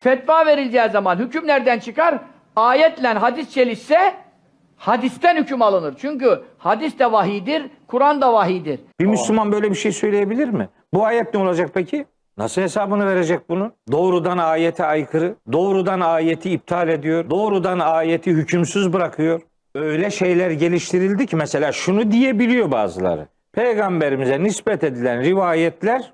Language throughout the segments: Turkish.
Fetva verileceği zaman hüküm nereden çıkar? Ayetle hadis çelişse hadisten hüküm alınır. Çünkü hadis de vahidir, Kur'an da vahidir. Bir Müslüman böyle bir şey söyleyebilir mi? Bu ayet ne olacak peki? Nasıl hesabını verecek bunu? Doğrudan ayete aykırı, doğrudan ayeti iptal ediyor, doğrudan ayeti hükümsüz bırakıyor. Öyle şeyler geliştirildi ki mesela şunu diyebiliyor bazıları. Peygamberimize nispet edilen rivayetler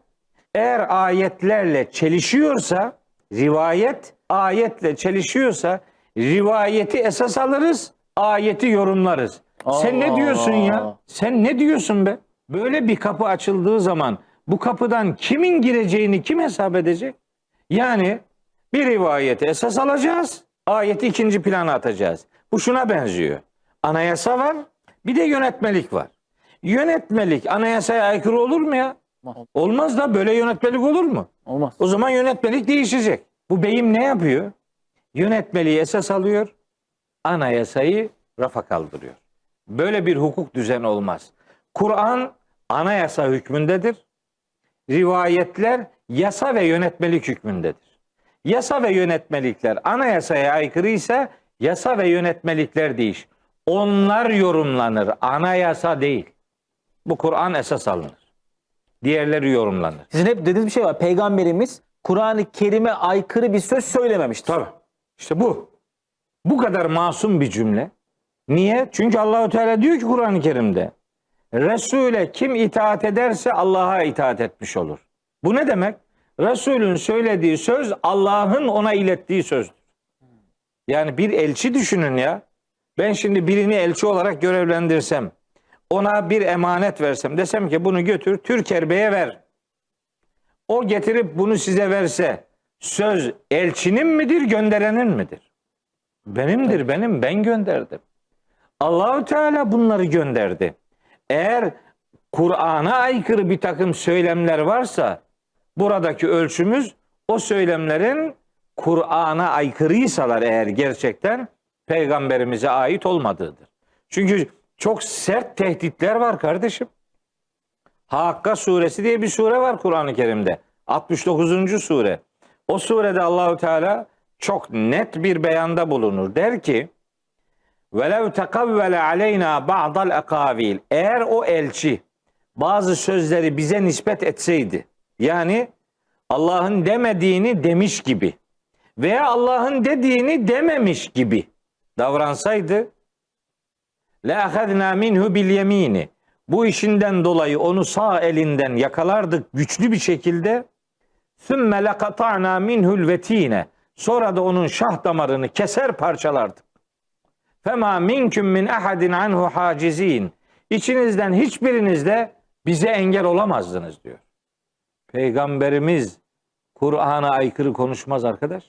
eğer ayetlerle çelişiyorsa, rivayet ayetle çelişiyorsa rivayeti esas alırız, ayeti yorumlarız. Sen ne Allah diyorsun ya? Allah. Sen ne diyorsun be? Böyle bir kapı açıldığı zaman bu kapıdan kimin gireceğini kim hesap edecek? Yani bir rivayeti esas alacağız, ayeti ikinci plana atacağız. Bu şuna benziyor. Anayasa var, bir de yönetmelik var. Yönetmelik anayasaya aykırı olur mu ya? Olmaz da böyle yönetmelik olur mu? Olmaz. O zaman yönetmelik değişecek. Bu beyim ne yapıyor? Yönetmeliği esas alıyor, anayasayı rafa kaldırıyor. Böyle bir hukuk düzeni olmaz. Kur'an anayasa hükmündedir. Rivayetler yasa ve yönetmelik hükmündedir. Yasa ve yönetmelikler anayasaya aykırı ise yasa ve yönetmelikler değiş. Onlar yorumlanır. Anayasa değil. Bu Kur'an esas alınır. Diğerleri yorumlanır. Sizin hep dediğiniz bir şey var. Peygamberimiz Kur'an-ı Kerim'e aykırı bir söz söylememiştir. Tabii. İşte bu. Bu kadar masum bir cümle. Niye? Çünkü Allahu Teala diyor ki Kur'an-ı Kerim'de Resul'e kim itaat ederse Allah'a itaat etmiş olur. Bu ne demek? Resul'ün söylediği söz Allah'ın ona ilettiği sözdür. Yani bir elçi düşünün ya. Ben şimdi birini elçi olarak görevlendirsem, ona bir emanet versem, desem ki bunu götür Türkerbe'ye ver. O getirip bunu size verse söz elçinin midir, gönderenin midir? Benimdir, benim, ben gönderdim. Allahü Teala bunları gönderdi. Eğer Kur'an'a aykırı bir takım söylemler varsa buradaki ölçümüz o söylemlerin Kur'an'a aykırıysalar eğer gerçekten peygamberimize ait olmadığıdır. Çünkü çok sert tehditler var kardeşim. Hakka suresi diye bir sure var Kur'an-ı Kerim'de. 69. sure. O surede Allahu Teala çok net bir beyanda bulunur. Der ki: "Velev tekavvele aleyna ba'dal akavil." Eğer o elçi bazı sözleri bize nispet etseydi. Yani Allah'ın demediğini demiş gibi veya Allah'ın dediğini dememiş gibi davransaydı le ahadna minhu. Bu işinden dolayı onu sağ elinden yakalardık güçlü bir şekilde. Sümme lekata'na minhul vetine. Sonra da onun şah damarını keser parçalardık. Fema minkum min ahadin anhu hacizin. İçinizden hiçbiriniz de bize engel olamazdınız diyor. Peygamberimiz Kur'an'a aykırı konuşmaz arkadaş.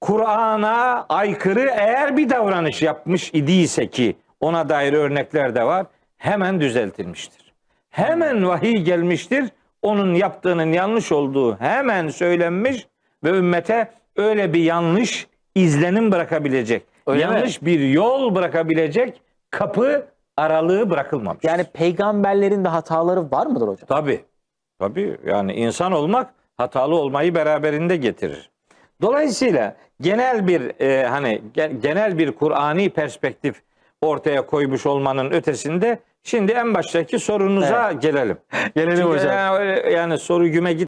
Kur'an'a aykırı eğer bir davranış yapmış idiyse ki ona dair örnekler de var. Hemen düzeltilmiştir. Hemen vahiy gelmiştir. Onun yaptığının yanlış olduğu hemen söylenmiş ve ümmete öyle bir yanlış izlenim bırakabilecek, Öyle mi? yanlış bir yol bırakabilecek kapı aralığı bırakılmamış. Yani peygamberlerin de hataları var mıdır hocam? Tabii. Tabii yani insan olmak hatalı olmayı beraberinde getirir. Dolayısıyla genel bir e, hani ge- genel bir Kur'ani perspektif ortaya koymuş olmanın ötesinde şimdi en baştaki sorunuza gelelim. Gelelim Çünkü hocam. yani, yani soru güme git